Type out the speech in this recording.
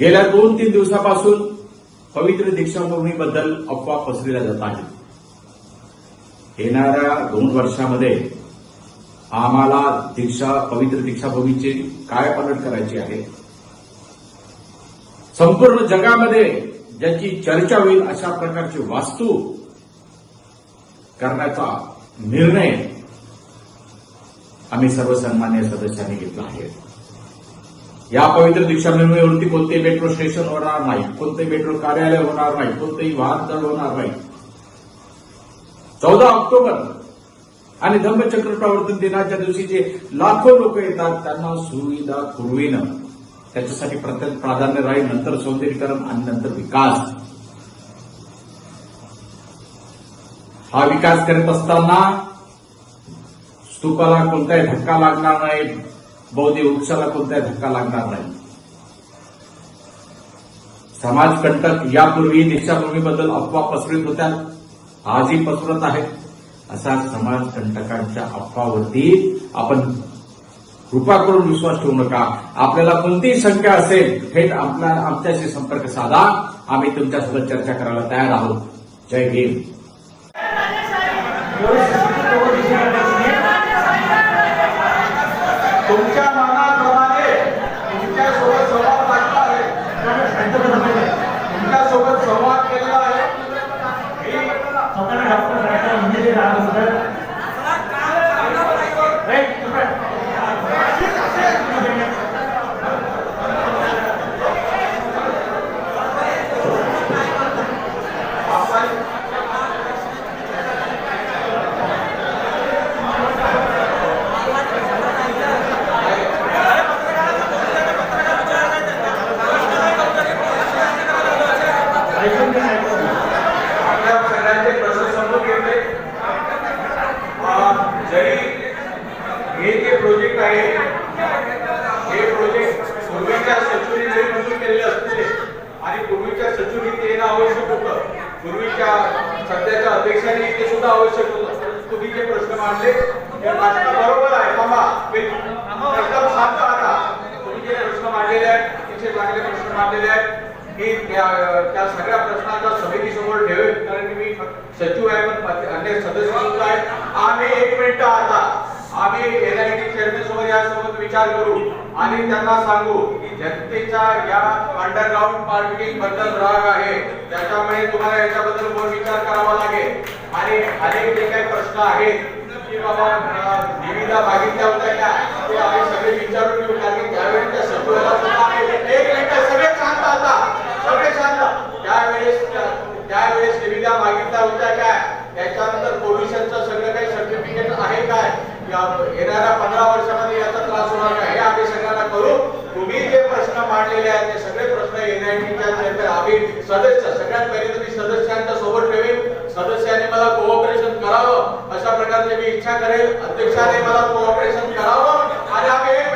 गेल्या दोन तीन दिवसापासून पवित्र दीक्षाभूमीबद्दल अफवा पसरल्या जात आहेत. येणाऱ्या दोन वर्षामध्ये आम्हाला दीक्षा पवित्र दीक्षाभूमीची काय पालट करायची आहे? संपूर्ण जगामध्ये ज्याची चर्चा होईल अशा प्रकारची वास्तू करण्याचा निर्णय आम्ही सर्वसन्मान्य सदस्यांनी घेतला आहे. या पवित्र दीक्षाभूमीवरती कोणते मेट्रो स्टेशन होणार नाही. कोणतेही मेट्रो कार्यालय होणार नाही. कोणतेही वाहनतळ होणार नाही. चौदा ऑक्टोबर आणि धम्मचक्र प्रवर्तन दिनाच्या दिवशी जे लाखो लोक येतात त्यांना सुविधा पुरविणं. त्याच्यासाठी प्रत्येक प्राधान्य राहील नंतर सौंदर्यीकरण आणि नंतर विकास. हा विकास करत असताना स्तूपाला कोणताही धक्का लागणार नाही. बौद्ध वृक्षाला कोणताही धक्का लागणार नाही. समाजकंटक यापूर्वी दीक्षाभूमीबद्दल अफवा पसरत होत्या. आजही पसरत आहेत. असा समाजकंटकांच्या अफवावरती आपण कृपा करून विश्वास ठेवू नका. आपल्याला कोणतीही शंका असेल थेट आपला आमच्याशी संपर्क साधा. आम्ही तुमच्यासोबत चर्चा करायला तयार आहोत. जय भीम सध्याच्या अध्यक्षांनी ते सुद्धा आवश्यक होतं. तुम्ही जे प्रश्न मांडले ते प्रश्न बरोबर आहे. थांबा. एकदम शांत तुम्ही जे प्रश्न मांडलेले आहेत अतिशय चांगले प्रश्न मांडलेले आहेत. मी त्या त्या सगळ्या प्रश्नांचा समितीसमोर ठेवेल कारण की मी सचिव आहे पण अन्य सदस्य सुद्धा आहेत. आम्ही एक मिनिट आता. आम्ही एनआयटी चेअरमॅन सोबत यासोबत विचार करू आणि त्यांना सांगू की जनतेच्या या अंडरग्राऊंड पार्किंगबद्दल राग आहे. त्याच्यामुळे तुम्हाला याच्याबद्दल बोल विचार करावा लागेल आणि अनेक जे काही प्रश्न आहेत. की बाबा मागितल्या होत्या ते आम्ही सगळे विचारून घेऊ कारण त्यावेळी त्या सुद्धा एक मिनिट सगळे शांत आता. सगळे शांत. त्यावेळेस त्यावेळेस मागितल्या होत्या काय त्याच्यानंतर सगळं काही सर्टिफिकेट आहे काय येणाऱ्या पंधरा वर्षामध्ये याचा त्रास होणार नाही हे आम्ही सगळ्यांना करू. तुम्ही जे प्रश्न मांडलेले आहेत ते सगळे प्रश्न एनआयटीच्या आम्ही सदस्य सगळ्यात पहिले तुम्ही सदस्य इच्छा करेल. अध्यक्षाने मला कोऑपरेशन करावं. आणि आम्ही